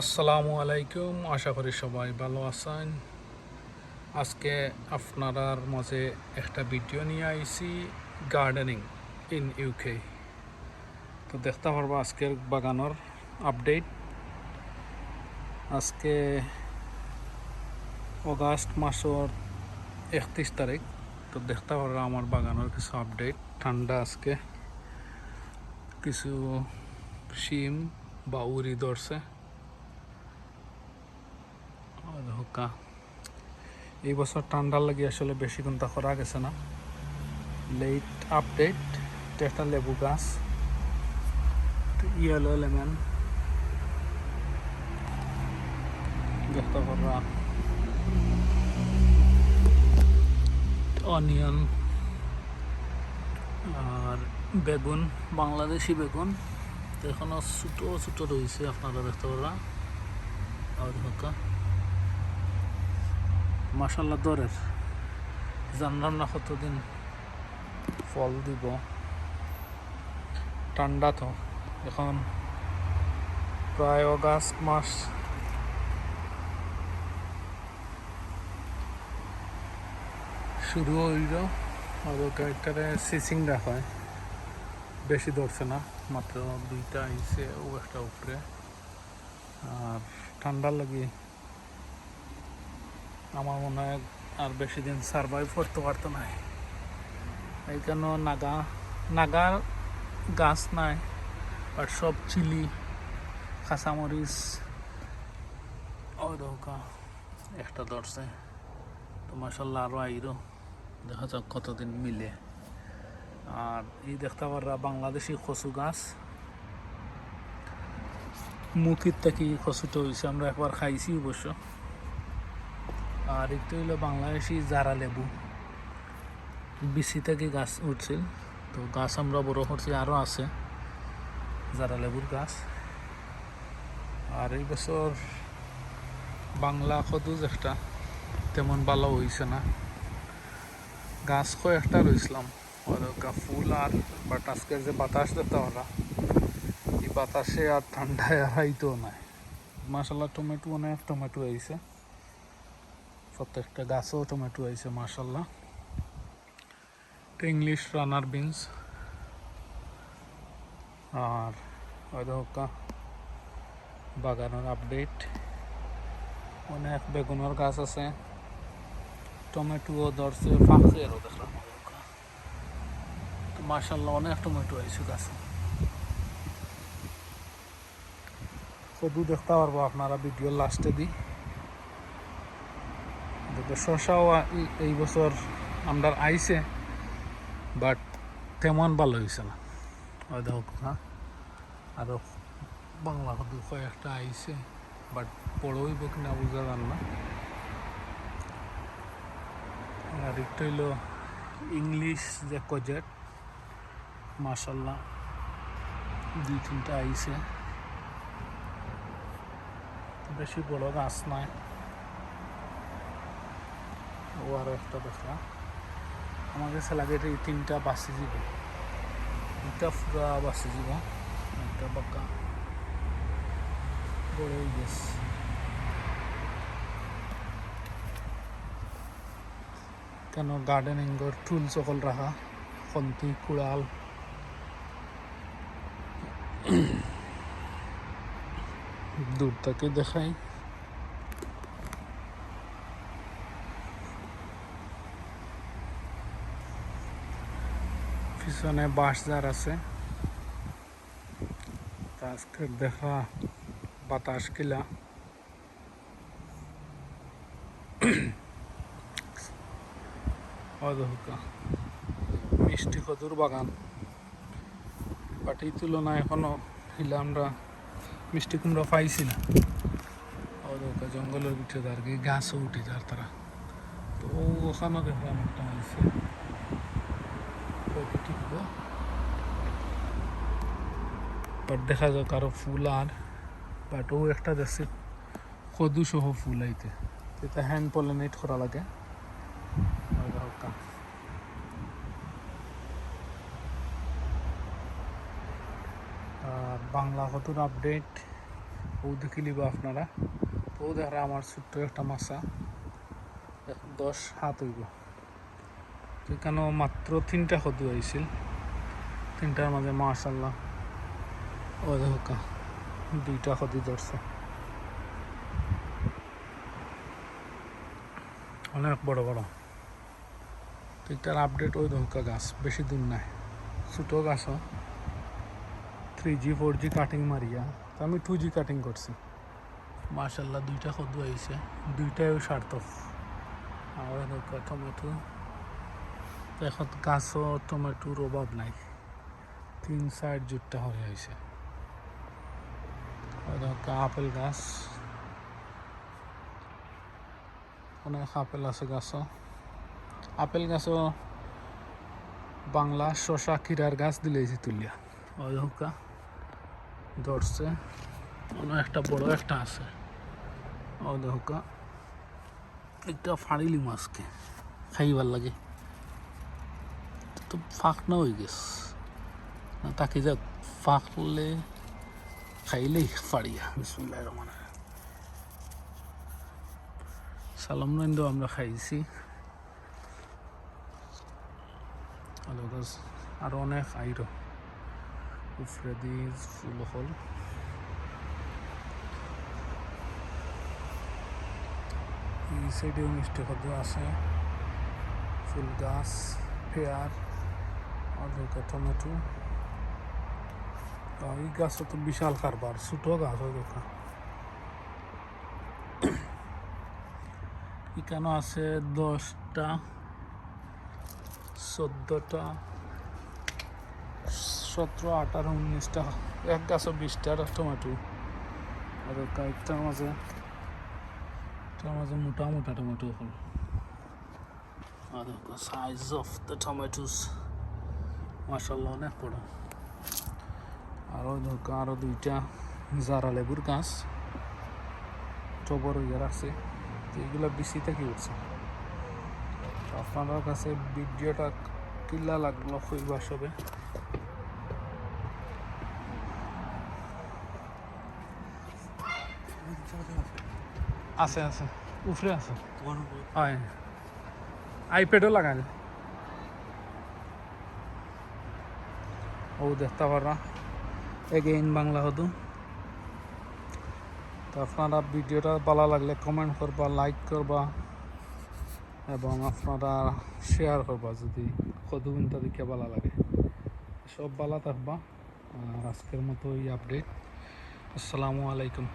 আসসালামু আলাইকুম, আশা করি সবাই ভালো আছেন। আজকে আপনার মাঝে একটা ভিডিও নিয়ে আইছি গার্ডেনিং ইন ইউকে তো দেখতে পারব আজকের বাগানোর আপডেট আজকে অগাস্ট মাসের একত্রিশ তারিখ। তো দেখতে পারব আমার বাগানোর কিছু আপডেট ঠান্ডা আজকে। কিছু শিম বা উড়ি ধরছে। আর হুকা এই বছর ঠান্ডার লাগে আসলে বেশি কোনটা করা গেছে না। লেট আপডেট একটা লেবু গাছ। ইয়েলো লেমন দেখতে পারা অনিয়ন আর বেগুন, বাংলাদেশি বেগুন। তো এখনও ছোটো ছোটো রয়েছে, আপনারা দেখতে পারা আর হুকা। মাসাল্লাহ দরের। জানলাম না কতদিন ফল দিব? ঠান্ডা তো। এখন প্রায় অগাস্ট মাস। শুরু হইল। আর কয়েকটারে সিসিং হয়। বেশি ধরছে না, মাত্র দুইটা আইসে ও একটা উপরে। আর ঠান্ডা লাগে আমার মনে হয় আর বেশি দিন সার্ভাইভ করতে পারতো না। এইখানে নাগা নাগা গাছ নাই বাট সব চিলি, কাঁচামরিচ ওই দৌকা একটা ধরছে। তো মাসাল্লাহ আরও আইরো। দেখা যাক কতদিন মিলে। আর এই দেখতে পাররা বাংলাদেশি কচু গাছ। মুখির থেকে কচুটা হয়েছে আমরা একবার খাইছি অবশ্য। আর একটু হইল বাংলাদেশি জারা লেবু। বিসি থেকে গাছ উঠছিল? তো গাছ আমরা বড় করছি আরও আছে জারা লেবুর গাছ। আর এই বছর বাংলা কদুজ একটা, তেমন ভালো হয়েছে না। গাছ কয়েকটা রয়েছিলাম ফুল আর আজকের যে বাতাস দেখতে ওরা, এই বাতাসে আর ঠান্ডায় আর হাইতেও নাই। মাসাল্লাহ টমেটো অনেক টমেটো হয়েছে প্রত্যেকটা গাছও টমেটো হয়েছে মার্শাল্লাহ ইংলিশ রানার বিনস আর বাগানের আপডেট অনেক বেগুনের গাছ আছে। টমেটোও ধরছে ফাঁকছে আরও দেখলাম মার্শাল্লাহ অনেক টমেটো হয়েছে গাছে। কদু দেখতে পারব, আপনারা ভিডিও লাস্টে দিই। দেখো শশাও এই- বছর আমরা আইছে বাট তেমন ভালো হয়েছে না। দেখো হ্যাঁ আরও বাংলা কদু কয়েকটা আইছে বাট বড় হইব কিনা বুঝা যান না। আর একটা হইল ইংলিশ যে কজেট মাসাল্লাহ দুই তিনটা আইছে। বেশি বড় গাছ নাই ও আরও একটা দেখলাম আমার কাছে লাগে এটা তিনটা বাসি যাব। দুটা পুরা বাসি যাব। একটা বাক্কা বড় গেছে কেন গার্ডেনিং টুল সকল রাখা। খন্তি, কুড়াল। দূর থেকে দেখাই। পিছনে বাঁশঝাড় আছে। তা আজকে দেখা বাতাস কিলা মিষ্টি কদুর বাগান। এই তুলনায় এখনও হিলা আমরা মিষ্টি কুমড়া পাইছি না। অদহুকা জঙ্গলের ভিতরে আর কি গাছও উঠে যার তারা। তো ওখানে দেখলাম একটা হয়েছে। টিকবো বাট দেখা যাক আরও ফুল আর। বাট ও একটা দেখছি, কদু সহ ফুল আইতে। এটা হ্যান্ড পলিনেট করা লাগে। আর বাংলা কতর আপডেট ও দেখি লিব আপনারা। ও দেখা আমার ছোট্ট একটা মাছা। দশ হাত হইব। এখানেও মাত্র তিনটা সদু আহিছিল তিনটার মাঝে মাশাল্লাহ ও দেখা, দুইটা সদি ধরছে। অনেক বড় বড়। তো এটার আপডেট ওই দহকা গাছ, বেশি দূর নাই। ছোটো গাছও three G four G cutting মারিয়া। তো আমি টু জি কাটিং করছি। মার্শাল্লাহ দুইটা সদু আহিছে দুইটাইও সার্থক। আর এনেকুৱা টমেটো এখন গাছও টমেটোর অভাব নাই। তিন চার জুটটা হয়ে এনেকুৱা আপেল গাছ। অনেক আপেল আছে গাছও। আপেল গাছও বাংলা শশা কিরার গাছ দিলেছি তুলিয়া। ওই ধরছে। অন্য একটা বড় একটা আছে। ওই হোকা একটা। ফাড়িলি মাছকে খাইবার লাগে। তো ফাঁক না হয়ে গেছে। না, তাকে যাক ফাঁকলে খাইলেই ফাড়িয়া বিসমুল্লাহ রহমান সালাম নন্দ আমরা খাইছি। আরও অনেক আইরো। দিয়ে ফুল হল। এই সাইডেও মিষ্টি খাদ্য আছে। ফুল গাছ, পেয়ার। অর্ধেক টমেটো। এই গাছও তো বিশাল কারবার, ছোটো গাছ হয় দেখা। এখানে আছে দশটা, চোদ্দোটা, সতেরো, আঠারো, উনিশটা, এক গাছও বিশটা টমেটো। আর কয়েকটার মাঝে একটার মাঝে মোটা মোটা টমেটো হল। আর সাইজ অফ দ্য টমেটোস মাসাল্লাহ অনেক বড়। আরও আরও দুইটা জারা লেবুর গাছ টবর ইয়ে রাখছে। তো এগুলো বেশি থেকে উঠছে তো আপনাদের কাছে ভিডিওটা কিল্লা লাগল হইবা সবে। আছে আছে। উফরে আছে। হয়। আইপ্যাডও লাগাই দেখতে পারা এগেইন বাংলা হতো তো আপনারা ভিডিওটা ভালো লাগলে কমেন্ট করবা লাইক করবা, এবং আপনারা শেয়ার করবা যদি সদুবিনটা দেখে ভালো লাগে। সব ভালো থাকবা। আর আজকের মতো এই আপডেট আসসালামু আলাইকুম।